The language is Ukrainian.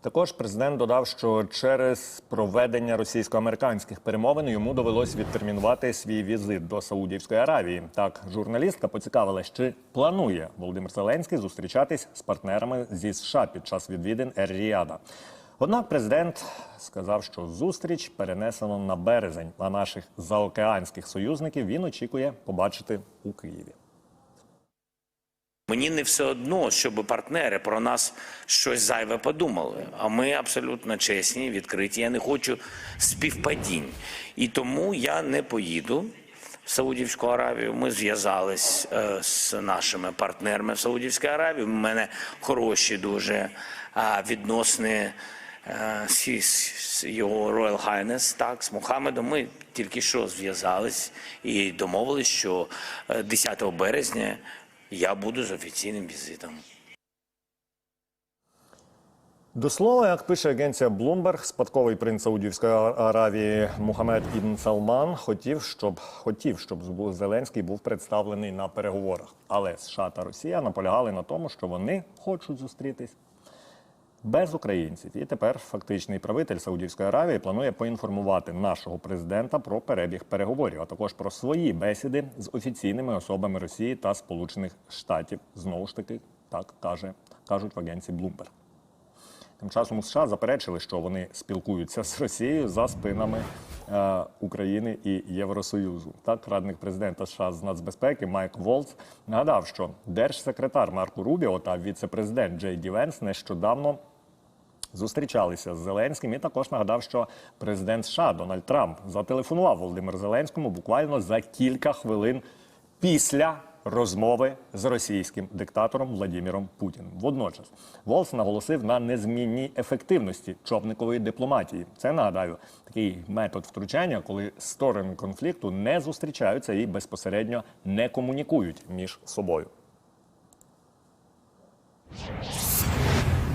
Також президент додав, що через проведення російсько-американських перемовин йому довелось відтермінувати свій візит до Саудівської Аравії. Так, журналістка поцікавилась, чи планує Володимир Зеленський зустрічатись з партнерами зі США під час відвідин Ер-Ріада. Однак президент сказав, що зустріч перенесено на березень, а наших заокеанських союзників він очікує побачити у Києві. Мені не все одно, щоб партнери про нас щось зайве подумали. А ми абсолютно чесні, відкриті. Я не хочу співпадінь. І тому я не поїду в Саудівську Аравію. Ми зв'язались е, з нашими партнерами в Саудівській Аравії. У мене хороші дуже а, відносини е, з, його Royal Highness, так, з Мухаммедом. Ми тільки що зв'язались і домовились, що е, 10 березня я буду з офіційним візитом. До слова, як пише агенція Bloomberg, спадковий принц Саудівської Аравії Мухаммед Ібн Салман хотів, щоб хотів, щоб Зеленський був представлений на переговорах. Але США та Росія наполягали на тому, що вони хочуть зустрітись без українців. І тепер фактичний правитель Саудівської Аравії планує поінформувати нашого президента про перебіг переговорів, а також про свої бесіди з офіційними особами Росії та Сполучених Штатів. Знову ж таки, так каже кажуть в агенції Bloomberg. Тим часом у США заперечили, що вони спілкуються з Росією за спинами України і Євросоюзу. Так, радник президента США з нацбезпеки Майк Волц нагадав, що держсекретар Марко Рубіо та віце-президент Джей Ді Венс нещодавно зустрічалися з Зеленським і також нагадав, що президент США Дональд Трамп зателефонував Володимиру Зеленському буквально за кілька хвилин після розмови з російським диктатором Владимиром Путіним. Водночас Волс наголосив на незмінній ефективності човникової дипломатії. Це нагадаю такий метод втручання, коли сторони конфлікту не зустрічаються і безпосередньо не комунікують між собою.